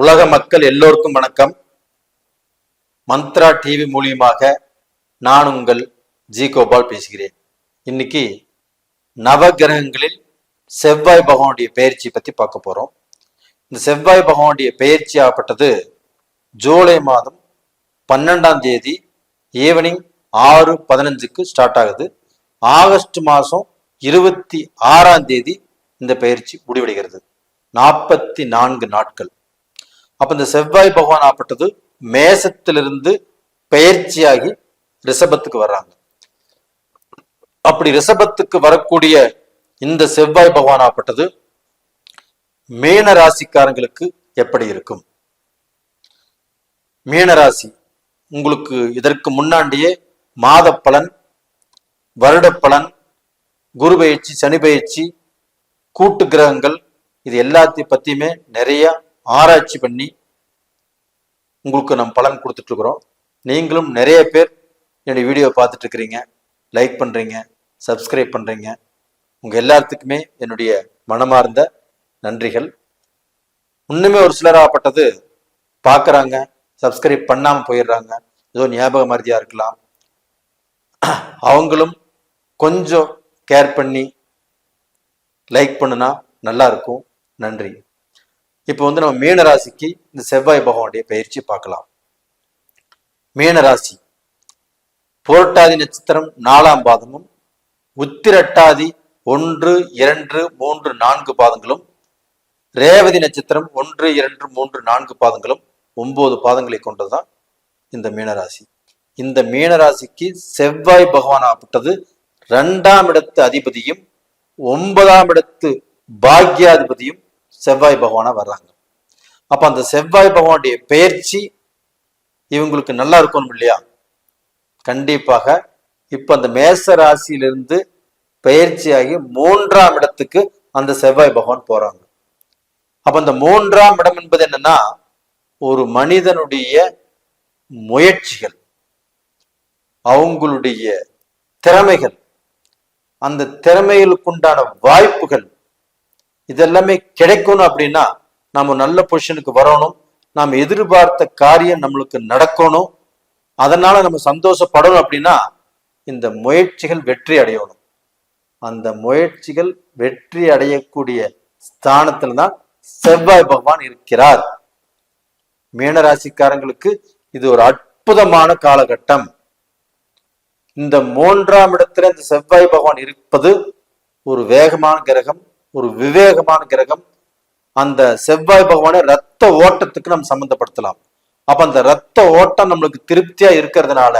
உலக மக்கள் எல்லோருக்கும் வணக்கம். மந்த்ரா டிவி மூலியமாக நான் உங்கள் ஜி கோபால் பேசுகிறேன். இன்னைக்கு நவகிரகங்களில் செவ்வாய் பகவானுடைய பயிற்சி பத்தி பார்க்க போறோம். இந்த செவ்வாய் பகவானுடைய பயிற்சி ஆகப்பட்டது ஜூலை மாதம் பன்னெண்டாம் தேதி ஈவினிங் ஆறு பதினஞ்சுக்கு ஸ்டார்ட் ஆகுது. ஆகஸ்ட் மாதம் இருபத்தி ஆறாம் தேதி இந்த பயிற்சி முடிவடைகிறது. நாற்பத்தி நான்கு நாட்கள். அப்ப இந்த செவ்வாய் பகவான் ஆப்பட்டது மேசத்திலிருந்து பெயர்ச்சியாகி ரிஷபத்துக்கு வர்றாங்க. அப்படி ரிஷபத்துக்கு வரக்கூடிய இந்த செவ்வாய் பகவான் ஆப்பட்டது மீன ராசிக்காரங்களுக்கு எப்படி இருக்கும்? மீனராசி உங்களுக்கு இதற்கு முன்னாடியே மாத பலன் வருட பலன் குரு பயிற்சி சனி பயிற்சி கூட்டு கிரகங்கள் இது எல்லாத்தையும் பத்தியுமே நிறைய ஆராய்ச்சி பண்ணி உங்களுக்கு நம்ம பலன் கொடுத்துட்ருக்குறோம். நீங்களும் நிறைய பேர் என்னுடைய வீடியோ பார்த்துட்டு இருக்கிறீங்க லைக் பண்ணுறீங்க சப்ஸ்கிரைப் பண்ணுறீங்க உங்கள் எல்லாத்துக்குமே என்னுடைய மனமார்ந்த நன்றிகள். இன்னுமே ஒரு சிலராகப்பட்டது பார்க்குறாங்க சப்ஸ்கிரைப் பண்ணாமல் போயிடுறாங்க. ஏதோ ஞாபக மருதியா இருக்கலாம். அவங்களும் கொஞ்சம் கேர் பண்ணி லைக் பண்ணுனா நல்லா இருக்கும். நன்றி. இப்போ வந்து நம்ம மீன ராசிக்கு இந்த செவ்வாய் பகவானுடைய பயிற்சி பார்க்கலாம். மீன ராசி புரட்டாதி நட்சத்திரம் நாலாம் பாதமும் உத்திரட்டாதி ஒன்று இரண்டு மூன்று நான்கு பாதங்களும் ரேவதி நட்சத்திரம் ஒன்று இரண்டு மூன்று நான்கு பாதங்களும் ஒன்பது பாதங்களை கொண்டதுதான் இந்த மீனராசி. இந்த மீனராசிக்கு செவ்வாய் பகவான் ஆப்பட்டது ரெண்டாம் இடத்து அதிபதியும் ஒன்பதாம் இடத்து பாக்யாதிபதியும் செவ்வாய் பகவானா வர்றாங்க. அப்ப அந்த செவ்வாய் பகவானுடைய பெயர்ச்சி இவங்களுக்கு நல்லா இருக்கணும் இல்லையா? கண்டிப்பாக இப்ப அந்த மேச ராசியிலிருந்து பெயர்ச்சியாகி மூன்றாம் இடத்துக்கு அந்த செவ்வாய் பகவான் போறாங்க. அப்ப அந்த மூன்றாம் இடம் என்பது என்னன்னா ஒரு மனிதனுடைய முயற்சிகள் அவங்களுடைய திறமைகள். அந்த திறமைகளுக்குண்டான வாய்ப்புகள் இதெல்லாமே கிடைக்கணும் அப்படின்னா நம்ம நல்ல பொசிஷனுக்கு வரணும். நாம் எதிர்பார்த்த காரியம் நம்மளுக்கு நடக்கணும். அதனால நம்ம சந்தோஷப்படணும் அப்படின்னா இந்த முயற்சிகள் வெற்றி அடையணும். அந்த முயற்சிகள் வெற்றி அடையக்கூடிய ஸ்தானத்துல தான் செவ்வாய் பகவான் இருக்கிறார். மீனராசிக்காரங்களுக்கு இது ஒரு அற்புதமான காலகட்டம். இந்த மூன்றாம் இடத்துல இந்த செவ்வாய் பகவான் இருப்பது ஒரு வேகமான கிரகம். ஒரு விவேகமான கிரகம். அந்த செவ்வாய் பகவானை ரத்த ஓட்டத்துக்கு நம்ம சம்பந்தப்படுத்தலாம். அப்ப அந்த ரத்த ஓட்டம் நம்மளுக்கு திருப்தியா இருக்கிறதுனால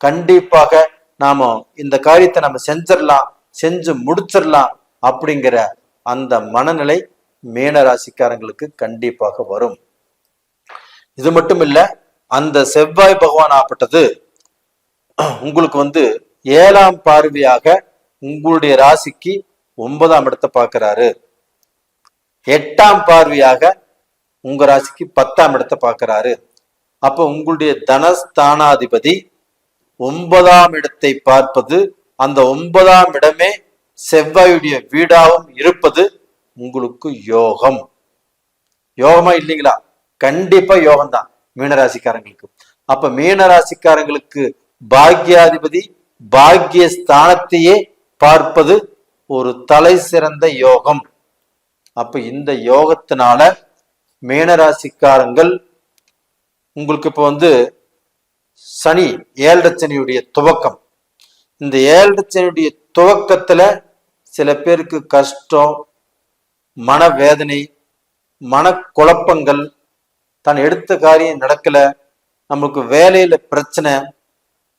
கண்டிப்பாக நாம இந்த காரியத்தை நம்ம செஞ்சிடலாம் செஞ்சு முடிச்சிடலாம் அப்படிங்கிற அந்த மனநிலை மீன ராசிக்காரங்களுக்கு கண்டிப்பாக வரும். இது மட்டும் இல்ல அந்த செவ்வாய் பகவான் ஆப்பட்டது உங்களுக்கு வந்து ஏழாம் பார்வையாக உங்களுடைய ராசிக்கு ஒன்பதாம் இடத்தை பார்க்கிறாரு. எட்டாம் பார்வையாக உங்க ராசிக்கு பத்தாம் இடத்தை பார்க்கிறாரு. அப்ப உங்களுடைய தனஸ்தானாதிபதி ஒன்பதாம் இடத்தை பார்ப்பது அந்த ஒன்பதாம் இடமே செவ்வாயுடைய வீடாகவும் இருப்பது உங்களுக்கு யோகம். யோகமா இல்லைங்களா? கண்டிப்பா யோகம் தான் மீனராசிக்காரங்களுக்கு. அப்ப மீனராசிக்காரங்களுக்கு பாக்யாதிபதி பாக்கிய ஸ்தானத்தையே பார்ப்பது ஒரு தலை சிறந்த யோகம். அப்ப இந்த யோகத்தினால மீனராசிக்காரங்கள் உங்களுக்கு இப்போ வந்து சனி ஏழரை சனியுடைய துவக்கம். இந்த ஏழரை சனியுடைய துவக்கத்துல சில பேருக்கு கஷ்டம் மனவேதனை மனக்குழப்பங்கள். தான் எடுத்த காரியம் நடக்கல. நம்மளுக்கு வேலையில பிரச்சனை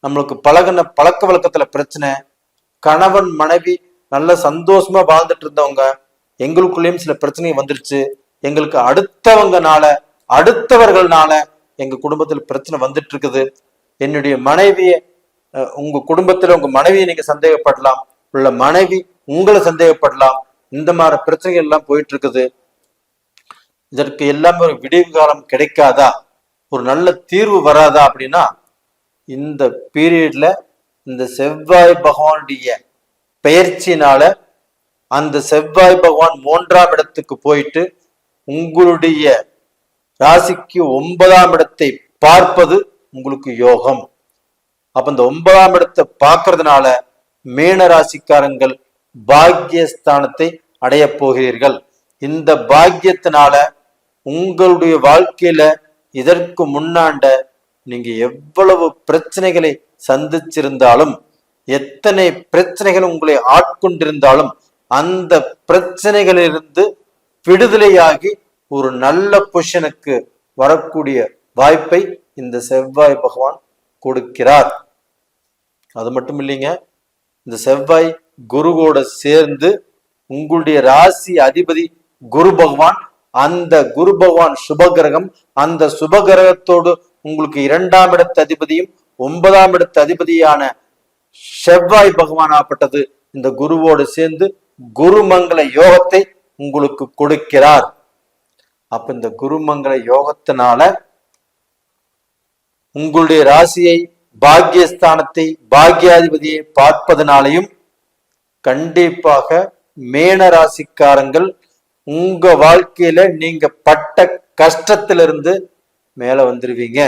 நம்மளுக்கு பழகின பழக்க வழக்கத்துல பிரச்சனை கணவன் மனைவி நல்ல சந்தோஷமா வாழ்ந்துட்டு இருந்தவங்க எங்களுக்குள்ளேயும் சில பிரச்சனை வந்துருச்சு. எங்களுக்கு அடுத்தவங்கனால அடுத்தவர்கள்னால எங்க குடும்பத்துல பிரச்சனை வந்துட்டு இருக்குது. என்னுடைய மனைவிய அஹ், உங்க குடும்பத்துல உங்க மனைவியை நீங்க சந்தேகப்படலாம். உள்ள மனைவி உங்களை சந்தேகப்படலாம். இந்த மாதிரி பிரச்சனைகள் எல்லாம் போயிட்டு இருக்குது. இதற்கு எல்லாமே ஒரு விடிவு காலம் கிடைக்காதா? ஒரு நல்ல தீர்வு வராதா அப்படின்னா இந்த பீரியட்ல இந்த செவ்வாய் பகவானுடைய பெயர்ச்சினால அந்த செவ்வாய் பகவான் மூன்றாம் இடத்துக்கு போயிட்டு உங்களுடைய ராசிக்கு ஒன்பதாம் இடத்தை பார்ப்பது உங்களுக்கு யோகம். அப்ப இந்த ஒன்பதாம் இடத்தை பார்க்கறதுனால மீன ராசிக்காரங்கள் பாக்கியஸ்தானத்தை அடைய போகிறீர்கள். இந்த பாக்கியத்தினால உங்களுடைய வாழ்க்கையில இதற்கு முன்னாண்ட நீங்க எவ்வளவு பிரச்சனைகளை சந்திச்சிருந்தாலும் எத்தனை பிரச்சனைகள் உங்களை ஆட்கொண்டிருந்தாலும் அந்த பிரச்சனைகளிலிருந்து விடுதலையாகி ஒரு நல்ல பொஷனுக்கு வரக்கூடிய வாய்ப்பை இந்த செவ்வாய் பகவான் கொடுக்கிறார். அது மட்டும் இல்லைங்க இந்த செவ்வாய் குருவோட சேர்ந்து உங்களுடைய ராசி அதிபதி குரு பகவான் அந்த குரு பகவான் சுபகிரகம் அந்த சுபகிரகத்தோடு உங்களுக்கு இரண்டாம் இடத்து அதிபதியும் ஒன்பதாம் இடத்து அதிபதியான செவ்வாய் பகவானாப்பட்டது இந்த குருவோடு சேர்ந்து குருமங்கள யோகத்தை உங்களுக்கு கொடுக்கிறார். அப்ப இந்த குருமங்கள யோகத்தினால உங்களுடைய ராசியை பாக்கியஸ்தானத்தை பாக்கியாதிபதியை பார்ப்பதனாலையும் கண்டிப்பாக மேன ராசிக்காரங்கள் உங்க வாழ்க்கையில நீங்க பட்ட கஷ்டத்திலிருந்து மேல வந்துருவீங்க.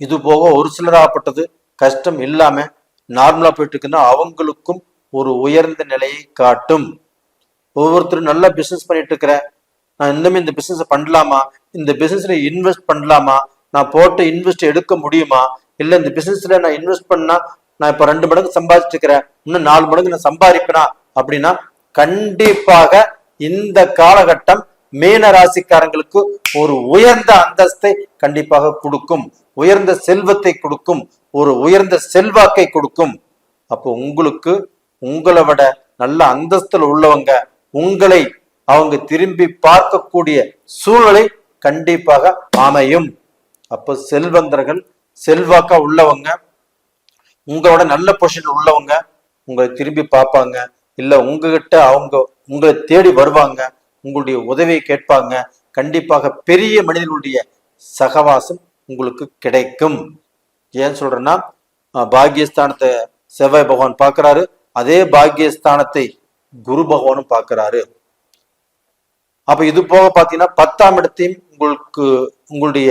இது போக ஒரு சிலராகப்பட்டது கஷ்டம் இல்லாம நார்மலா போயிட்டு இருக்குன்னா அவங்களுக்கும் ஒரு உயர்ந்த நிலையை காட்டும். ஒவ்வொருத்தரும் நல்லா பிசினஸ் பண்ணிட்டு இருக்கிறேன் நான் இன்னுமே இந்த பிசினஸ் பண்ணலாமா? இந்த பிசினஸ்ல இன்வெஸ்ட் பண்ணலாமா? நான் போட்ட இன்வெஸ்ட் எடுக்க முடியுமா? இல்ல இந்த பிசினஸ்ல நான் இன்வெஸ்ட் பண்ணா நான் இப்ப ரெண்டு மடங்கு சம்பாதிச்சிட்டு இருக்கிறேன் இன்னும் நாலு மடங்கு நான் சம்பாதிப்பேனா? அப்படின்னா கண்டிப்பாக இந்த காலகட்டம் மீன ராசிக்காரங்களுக்கு ஒரு உயர்ந்த அந்தஸ்தை கண்டிப்பாக கொடுக்கும். உயர்ந்த செல்வத்தை கொடுக்கும். ஒரு உயர்ந்த செல்வாக்கை கொடுக்கும். அப்போ உங்களுக்கு உங்களை விட நல்ல அந்தஸ்துல உள்ளவங்க உங்களை அவங்க திரும்பி பார்க்கக்கூடிய சூழலை கண்டிப்பாக அமையும். அப்போ செல்வந்தர்கள் செல்வாக்கா உள்ளவங்க உங்களோட நல்ல பொசிஷன் உள்ளவங்க உங்களை திரும்பி பார்ப்பாங்க. இல்ல உங்ககிட்ட அவங்க உங்களை தேடி வருவாங்க உங்களுடைய உதவியை கேட்பாங்க. கண்டிப்பாக பெரிய மனிதனுடைய சகவாசம் உங்களுக்கு கிடைக்கும். ஏன் சொல்றேன்னா பாக்யஸ்தானத்தை செவ்வாய் பகவான் பார்க்கறாரு. அதே பாக்யஸ்தானத்தை குரு பகவானும் பார்க்கறாரு. அப்ப இது போக பாத்தீங்கன்னா பத்தாம் இடத்தையும் உங்களுக்கு உங்களுடைய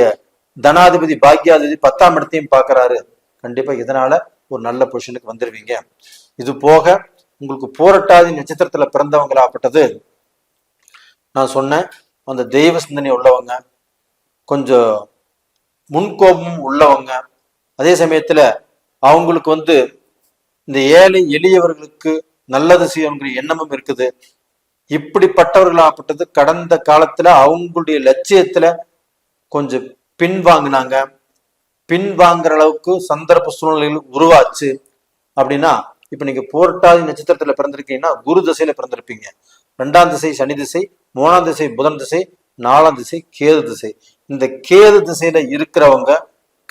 தனாதிபதி பாக்யாதிபதி பத்தாம் இடத்தையும் பார்க்கறாரு. கண்டிப்பா இதனால ஒரு நல்ல பொசிஷனுக்கு வந்துருவீங்க. இது போக உங்களுக்கு போரட்டாதி நட்சத்திரத்துல பிறந்தவங்களாப்பட்டது நான் சொன்னேன் அந்த தெய்வ சிந்தனை உள்ளவங்க கொஞ்சம் முன்கோபம் உள்ளவங்க அதே சமயத்துல அவங்களுக்கு வந்து இந்த ஏழை எளியவர்களுக்கு நல்லது செய்யணுங்கிற எண்ணமும் இருக்குது. இப்படிப்பட்டவர்களாகப்பட்டது கடந்த காலத்துல அவங்களுடைய லட்சியத்துல கொஞ்சம் பின்வாங்கினாங்க பின்வாங்குற அளவுக்கு சந்தர்ப்ப சூழ்நிலைகள் உருவாச்சு. அப்படின்னா இப்ப நீங்க போர்ட்டாதி நட்சத்திரத்துல பிறந்திருக்கீங்கன்னா குரு திசையில பிறந்திருப்பீங்க. ரெண்டாம் திசை சனி திசை மூணாம் திசை புதன் திசை நாலாம் திசை கேது திசை. இந்த கேது திசையில இருக்கிறவங்க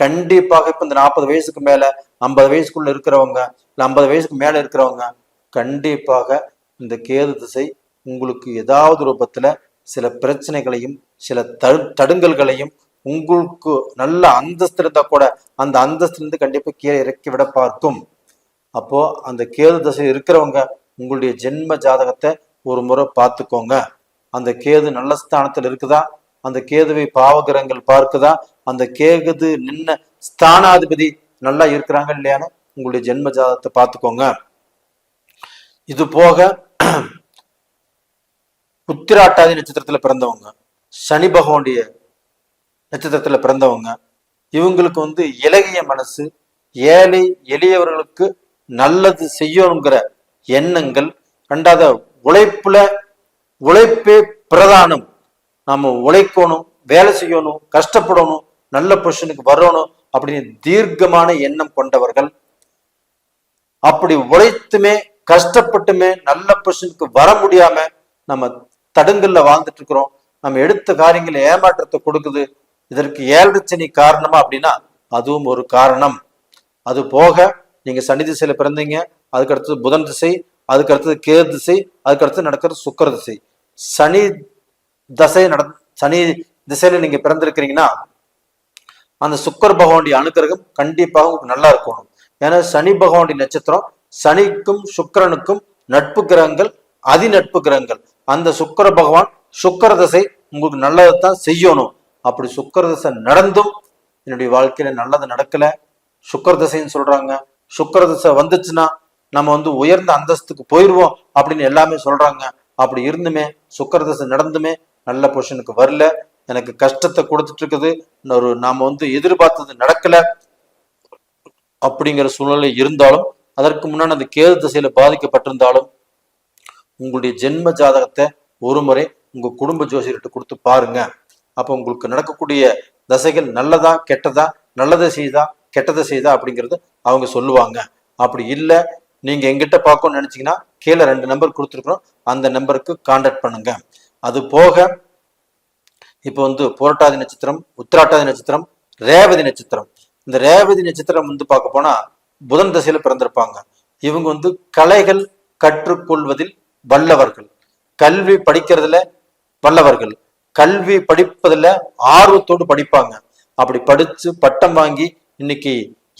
கண்டிப்பாக இப்ப இந்த நாற்பது வயசுக்கு மேல ஐம்பது வயசுக்குள்ள இருக்கிறவங்க இல்ல ஐம்பது வயசுக்கு மேல இருக்கிறவங்க கண்டிப்பாக இந்த கேது திசை உங்களுக்கு ஏதாவது ரூபத்துல சில பிரச்சனைகளையும் சில தடு தடுங்கல்களையும் உங்களுக்கு நல்ல அந்தஸ்து இருந்தா கூட அந்த அந்தஸ்துல இருந்து கண்டிப்பா கீழே இறக்கி விட பார்க்கும். அப்போ அந்த கேது தசை இருக்கிறவங்க உங்களுடைய ஜென்ம ஜாதகத்தை ஒரு முறை பார்த்துக்கோங்க. அந்த கேது நல்ல ஸ்தானத்தில் இருக்குதா? அந்த கேதுவை பாவகிரகங்கள் பார்க்குதா? அந்த கேது நின்ன ஸ்தானாதிபதி நல்லா இருக்கிறாங்க இல்லையான்னு உங்களுடைய ஜென்ம ஜாதகத்தை பார்த்துக்கோங்க. இது போக உத்திராட்டாதி நட்சத்திரத்துல பிறந்தவங்க சனி பகவானுடைய நட்சத்திரத்துல பிறந்தவங்க இவங்களுக்கு வந்து இலகிய மனசு ஏழை எளியவர்களுக்கு நல்லது செய்யணுங்கிற எண்ணங்கள் ரெண்டாவது உழைப்புல உழைப்பே பிரதானம். நாம உழைக்கணும் வேலை செய்யணும் கஷ்டப்படணும் நல்ல பொசிஷனுக்கு வரணும் அப்படின்னு தீர்க்கமான எண்ணம் கொண்டவர்கள். அப்படி உழைத்துமே கஷ்டப்பட்டுமே நல்ல பொசிஷனுக்கு வர முடியாம நம்ம தடுங்கல்ல வாழ்ந்துட்டு இருக்கிறோம். நம்ம எடுத்த காரியங்கள் ஏமாற்றத்தை கொடுக்குது. இதற்கு ஏழரை காரணமா அப்படின்னா அதுவும் ஒரு காரணம். அது போக நீங்க சனி திசையில பிறந்தீங்க அதுக்கு அடுத்தது புதன் திசை அதுக்கு அடுத்தது கேது திசை அதுக்கடுத்து நடக்கிறது சுக்கர திசை. சனி தசை நட சனி திசையில நீங்க பிறந்திருக்கிறீங்கன்னா அந்த சுக்கர் பகவானுடைய அனுக்கிரகம் கண்டிப்பாக உங்களுக்கு நல்லா இருக்கணும். ஏன்னா சனி பகவானுடைய நட்சத்திரம் சனிக்கும் சுக்கிரனுக்கும் நட்பு கிரகங்கள் அதி நட்பு கிரகங்கள். அந்த சுக்கிர பகவான் சுக்கர தசை உங்களுக்கு நல்லதைத்தான் செய்யணும். அப்படி சுக்கர தசை நடந்தும் என்னுடைய வாழ்க்கையில நல்லது நடக்கல. சுக்கர தசைன்னு சொல்றாங்க. சுக்கர தசை வந்துச்சுன்னா நம்ம வந்து உயர்ந்த அந்தஸ்துக்கு போயிடுவோம் அப்படின்னு எல்லாமே சொல்றாங்க. அப்படி இருந்துமே சுக்கர தசை நடந்துமே நல்ல பொசிஷனுக்கு வரல. எனக்கு கஷ்டத்தை கொடுத்துட்டு இருக்குது ஒரு நாம வந்து எதிர்பார்த்தது நடக்கல. அப்படிங்கிற சூழ்நிலை இருந்தாலும் அதற்கு முன்னாடி அந்த கேது திசையில பாதிக்கப்பட்டிருந்தாலும் உங்களுடைய ஜென்ம ஜாதகத்தை ஒரு முறை உங்க குடும்ப ஜோசியர்கிட்ட கொடுத்து பாருங்க. அப்போ உங்களுக்கு நடக்கக்கூடிய தசைகள் நல்லதா கெட்டதா நல்லதை செய்தா கெட்டதை செய்தா அப்படிங்கிறது அவங்க சொல்லுவாங்க. அப்படி இல்லை நீங்க எங்கிட்ட பார்க்கணும்னு நினைச்சீங்கன்னா கீழே ரெண்டு நம்பர் கொடுத்துருக்குறோம் அந்த நம்பருக்கு கான்டாக்ட் பண்ணுங்க. அது போக இப்போ வந்து புரட்டாதி நட்சத்திரம் உத்திராட்டாதி நட்சத்திரம் ரேவதி நட்சத்திரம். இந்த ரேவதி நட்சத்திரம் வந்து பார்க்க போனா புதன் தசையில பிறந்திருப்பாங்க. இவங்க வந்து கலைகள் கற்றுக்கொள்வதில் வல்லவர்கள். கல்வி படிக்கிறதுல வல்லவர்கள். கல்வி படிப்பதுல ஆர்வத்தோடு படிப்பாங்க. அப்படி படிச்சு பட்டம் வாங்கி இன்னைக்கு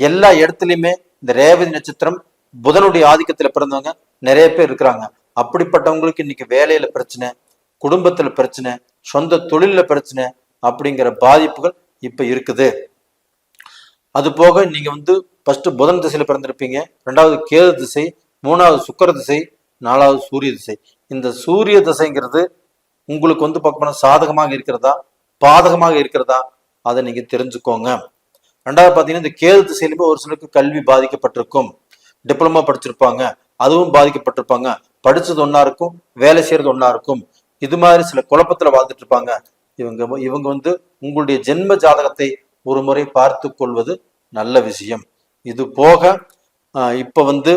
எல்லா இடத்துலையுமே இந்த ரேவதி நட்சத்திரம் புதனுடைய ஆதிக்கத்துல பிறந்தவங்க நிறைய பேர் இருக்கிறாங்க. அப்படிப்பட்டவங்களுக்கு இன்னைக்கு வேலையில பிரச்சனை குடும்பத்துல பிரச்சனை சொந்த தொழில பிரச்சனை அப்படிங்கிற பாதிப்புகள் இப்ப இருக்குது. அது போக நீங்க வந்து ஃபர்ஸ்ட் புதன் திசையில பிறந்திருப்பீங்க. ரெண்டாவது கேது திசை மூணாவது சுக்கர திசை நாலாவது சூரிய திசை. இந்த சூரிய திசைங்கிறது உங்களுக்கு வந்து பார்க்க சாதகமாக இருக்கிறதா பாதகமாக இருக்கிறதா அதை நீங்க தெரிஞ்சுக்கோங்க. ரெண்டாவது பார்த்தீங்கன்னா இந்த கேது திசையிலுமே ஒரு சிலருக்கு கல்வி பாதிக்கப்பட்டிருக்கும். டிப்ளமா படிச்சிருப்பாங்க அதுவும் பாதிக்கப்பட்டிருப்பாங்க. படிச்சது ஒண்ணா இருக்கும் வேலை செய்யறது ஒன்னா இருக்கும். இது மாதிரி சில குழப்பத்துல வாழ்ந்துட்டு இருப்பாங்க. இவங்க இவங்க வந்து உங்களுடைய ஜென்ம ஜாதகத்தை ஒரு முறை பார்த்து கொள்வது நல்ல விஷயம். இது போக இப்ப வந்து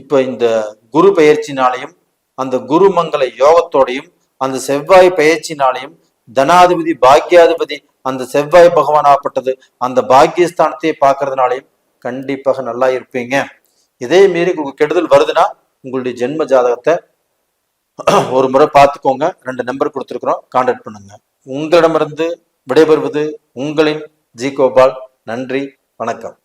இப்ப இந்த குரு பயிற்சினாலையும் அந்த குருமங்கல யோகத்தோடையும் அந்த செவ்வாய் பயிற்சினாலையும் தனாதிபதி பாக்கியாதிபதி அந்த செவ்வாய் பகவான் ஆப்பட்டது அந்த பாக்கியஸ்தானத்தையே பார்க்கறதுனாலையும் கண்டிப்பாக நல்லா இருப்பீங்க. இதே மீறி உங்களுக்கு கெடுதல் வருதுன்னா உங்களுடைய ஜென்ம ஜாதகத்தை ஒரு முறை பார்த்துக்கோங்க. ரெண்டு நம்பர் கொடுத்துருக்குறோம். கான்டாக்ட் பண்ணுங்க. உங்களிடமிருந்து விடைபெறுவது உங்களின் ஜி கோபால். நன்றி. வணக்கம்.